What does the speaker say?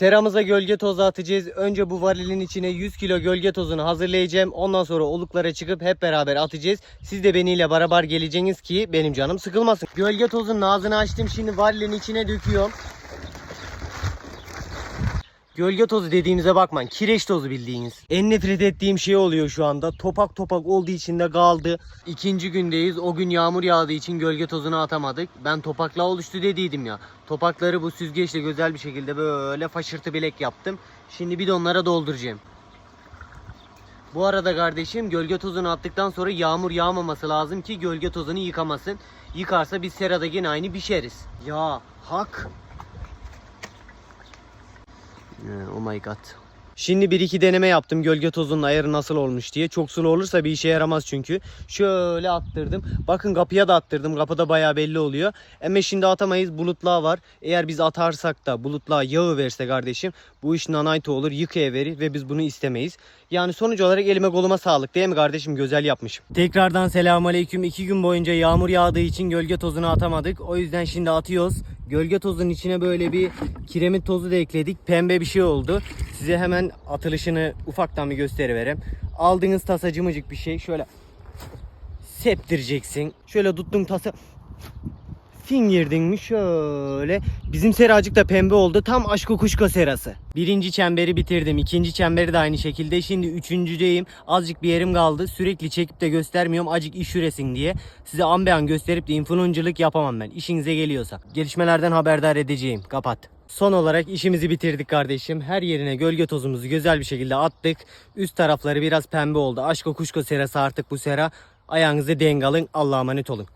Seramıza gölge tozu atacağız. Önce bu varilin içine 100 kilo gölge tozunu hazırlayacağım. Ondan sonra oluklara çıkıp hep beraber atacağız. Siz de beniyle beraber geleceksiniz ki benim canım sıkılmasın. Gölge tozunun ağzını açtım. Şimdi varilin içine döküyorum. Gölge tozu dediğinize bakmayın. Kireç tozu bildiğiniz. En nefret ettiğim şey oluyor şu anda. Topak topak olduğu için de kaldı. İkinci gündeyiz. O gün yağmur yağdığı için gölge tozunu atamadık. Ben topakla oluştu dediydim ya. Topakları bu süzgeçle güzel bir şekilde böyle faşırtı bilek yaptım. Şimdi bidonlara dolduracağım. Bu arada kardeşim gölge tozunu attıktan sonra yağmur yağmaması lazım ki gölge tozunu yıkamasın. Yıkarsa biz serada yine aynı pişeriz. Ya hak. Oh my god. Şimdi bir iki deneme yaptım gölge tozunun ayarı nasıl olmuş diye. Çok sulu olursa bir işe yaramaz çünkü. Şöyle attırdım. Bakın kapıya da attırdım. Kapıda bayağı belli oluyor. Ama şimdi atamayız. Bulutluğa var. Eğer biz atarsak da bulutluğa yağı verse kardeşim bu iş nanaytı olur. Yıkaya verir ve biz bunu istemeyiz. Yani sonuç olarak elime koluma sağlık değil mi kardeşim? Güzel yapmışım. Tekrardan selamun aleyküm. İki gün boyunca yağmur yağdığı için gölge tozunu atamadık. O yüzden şimdi atıyoruz. Gölge tozunun içine böyle bir kiremit tozu da ekledik. Pembe bir şey oldu. Size hemen atılışını ufaktan bir gösteriverem. Aldığınız tasacımıcık bir şey. Şöyle septireceksin. Şöyle tuttun tasa fingirdin mi şöyle. Bizim seracık da pembe oldu. Tam aşk kuşka serası. Birinci çemberi bitirdim. ikinci çemberi de aynı şekilde. Şimdi üçüncüdeyim. Azıcık bir yerim kaldı. Sürekli çekip de göstermiyorum. Acık iş üresin diye. Size an be an gösterip de influencerlık yapamam ben. İşinize geliyorsa. Gelişmelerden haberdar edeceğim. Kapat. Son olarak işimizi bitirdik kardeşim. Her yerine gölge tozumuzu güzel bir şekilde attık. Üst tarafları biraz pembe oldu. Aşko kuşko serası artık bu sera. Ayağınızı denk alın. Allah'a emanet olun.